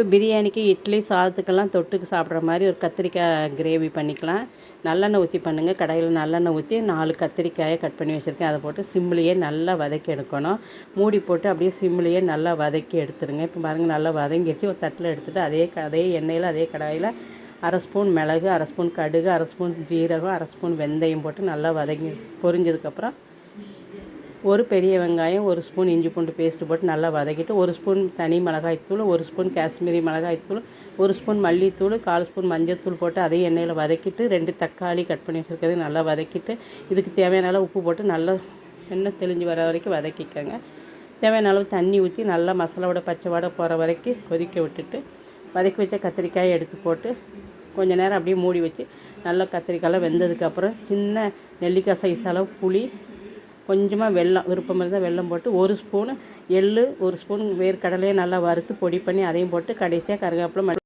இப்போ பிரியாணிக்கு இட்லி சாதத்துக்கெல்லாம் தொட்டுக்கு சாப்பிட்ற மாதிரி ஒரு கத்திரிக்காய் கிரேவி பண்ணிக்கலாம். நல்லெண்ணெய் ஊற்றி பண்ணுங்கள் கடையில் நல்லெண்ணெய் ஊற்றி நாலு கத்திரிக்காயை கட் பண்ணி வச்சுருக்கேன். அதை போட்டு சிம்லேயே நல்லா வதக்கி எடுக்கணும். மூடி போட்டு அப்படியே சிம்லேயே நல்லா வதக்கி எடுத்துருங்க இப்போ பாருங்கள் நல்லா வதங்கிடுச்சு. ஒரு தட்டில் எடுத்துகிட்டு அதே க- அதே எண்ணெயில் அதே கடாயில் அரை ஸ்பூன் மிளகு அரை ஸ்பூன் கடுகு அரை ஸ்பூன் ஜீரகம் அரை ஸ்பூன் வெந்தயம் போட்டு நல்லா வதங்கி பொரிஞ்சதுக்கப்புறம் ஒரு பெரிய வெங்காயம் ஒரு ஸ்பூன் இஞ்சி பூண்டு பேஸ்ட்டு போட்டு நல்லா வதக்கிட்டு ஒரு ஸ்பூன் தனி மிளகாய்த்தூள் ஒரு ஸ்பூன் காஷ்மீரி மிளகாய்த்தூள் ஒரு ஸ்பூன் மல்லித்தூள் கால் ஸ்பூன் மஞ்சத்தூள் போட்டு அதையும் எண்ணெயில் வதக்கிட்டு ரெண்டு தக்காளி கட் பண்ணி வச்சுருக்கிறது நல்லா வதக்கிட்டு இதுக்கு தேவையான அளவு உப்பு போட்டு நல்லா எண்ணெய் தெளிஞ்சு வர வரைக்கும் வதக்கிக்கோங்க. தேவையான அளவு தண்ணி ஊற்றி நல்லா மசாலாவோட பச்சை வாடை போகிற வரைக்கும் கொதிக்க விட்டுட்டு வதக்கி வச்ச கத்திரிக்காயை எடுத்து போட்டு கொஞ்ச நேரம் அப்படியே மூடி வச்சு நல்லா கத்திரிக்காயெல்லாம் வெந்ததுக்கப்புறம் சின்ன நெல்லிக்காய் சைஸ் அளவு புளி கொஞ்சமாக வெல்லம் விருப்பம் இருந்தால் வெல்லம் போட்டு ஒரு ஸ்பூனு எள்ளு ஒரு ஸ்பூன் வேர்க்கடலையை நல்லா வறுத்து பொடி பண்ணி அதையும் போட்டு கடைசியாக கருவேப்பிலை மல்லி